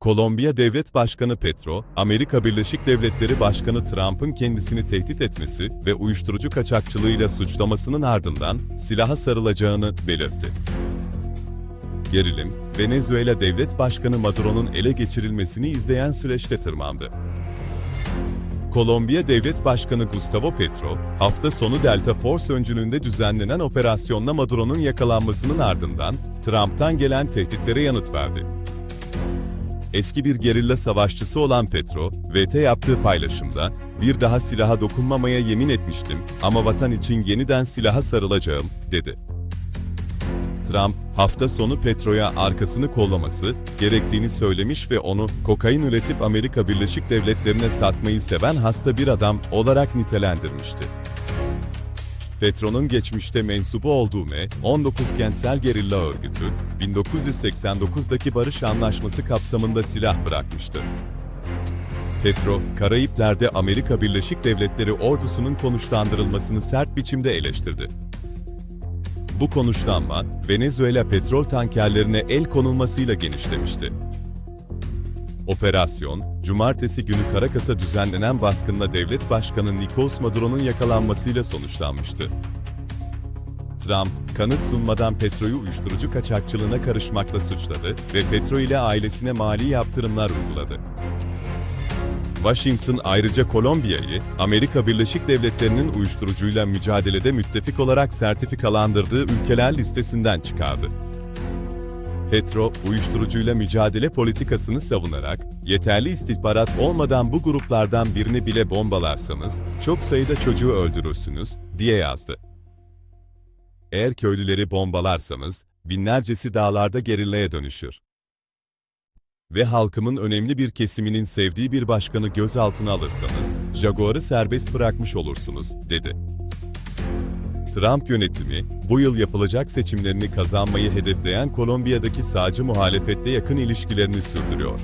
Kolombiya Devlet Başkanı Petro, Amerika Birleşik Devletleri Başkanı Trump'ın kendisini tehdit etmesi ve uyuşturucu kaçakçılığıyla suçlamasının ardından silaha sarılacağını belirtti. Gerilim, Venezuela Devlet Başkanı Maduro'nun ele geçirilmesini izleyen süreçte tırmandı. Kolombiya Devlet Başkanı Gustavo Petro, hafta sonu Delta Force öncülüğünde düzenlenen operasyonla Maduro'nun yakalanmasının ardından Trump'tan gelen tehditlere yanıt verdi. Eski bir gerilla savaşçısı olan Petro, VT yaptığı paylaşımda, bir daha silaha dokunmamaya yemin etmiştim ama vatan için yeniden silaha sarılacağım, dedi. Trump, hafta sonu Petro'ya arkasını kollaması gerektiğini söylemiş ve onu kokain üretip Amerika Birleşik Devletleri'ne satmayı seven hasta bir adam olarak nitelendirmişti. Petro'nun geçmişte mensubu olduğu M-19 Kentsel Gerilla Örgütü, 1989'daki barış anlaşması kapsamında silah bırakmıştı. Petro, Karayipler'de Amerika Birleşik Devletleri ordusunun konuşlandırılmasını sert biçimde eleştirdi. Bu konuşlanma, Venezuela petrol tankerlerine el konulmasıyla genişlemişti. Operasyon, cumartesi günü Caracas'a düzenlenen baskınla devlet başkanı Nicolas Maduro'nun yakalanmasıyla sonuçlanmıştı. Trump, kanıt sunmadan Petro'yu uyuşturucu kaçakçılığına karışmakla suçladı ve Petro ile ailesine mali yaptırımlar uyguladı. Washington ayrıca Kolombiya'yı, Amerika Birleşik Devletleri'nin uyuşturucuyla mücadelede müttefik olarak sertifikalandırdığı ülkeler listesinden çıkardı. Petro, uyuşturucuyla mücadele politikasını savunarak, yeterli istihbarat olmadan bu gruplardan birini bile bombalarsanız, çok sayıda çocuğu öldürürsünüz, diye yazdı. Eğer köylüleri bombalarsanız, binlercesi dağlarda gerillaya dönüşür ve halkımın önemli bir kesiminin sevdiği bir başkanı gözaltına alırsanız, Jaguar'ı serbest bırakmış olursunuz, dedi. Trump yönetimi, bu yıl yapılacak seçimlerini kazanmayı hedefleyen Kolombiya'daki sağcı muhalefette yakın ilişkilerini sürdürüyor.